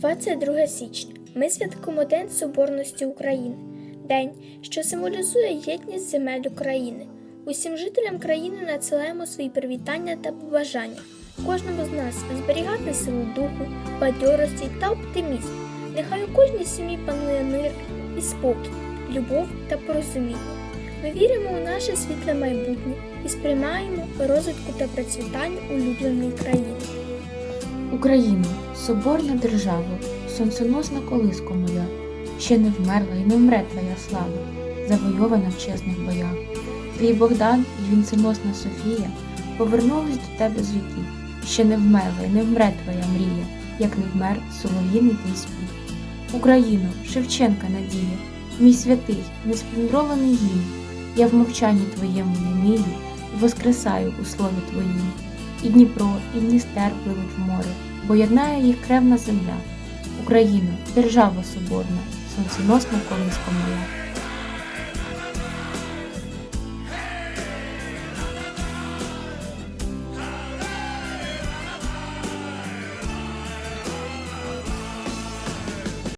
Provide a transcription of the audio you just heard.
22 січня. Ми святкуємо День Соборності України, день, що символізує єдність земель України. Усім жителям країни надсилаємо свої привітання та побажання. Кожному з нас зберігати силу духу, бадьорості та оптимізм. Нехай у кожній сім'ї панує мир і спокій, любов та порозуміння. Ми віримо у наше світле майбутнє і сприймаємо розвитку та процвітання улюбленої країни. Україно, соборна держава, сонценосна колиска моя, ще не вмерла і не вмре твоя слава, завойована в чесних боях. Твій Богдан і вінценосна Софія повернулись до тебе з віків, ще не вмерла і не вмре твоя мрія, як не вмер солов'їний твій спів. Україно, Шевченка надія, мій святий, несплюндрований гімн, я в мовчанні твоєму немію і воскресаю у слові твоїм. І Дніпро, і Дністер пливуть в море, бо єднає їх кревна земля. Україна, держава соборна, сонценосна колиска моя.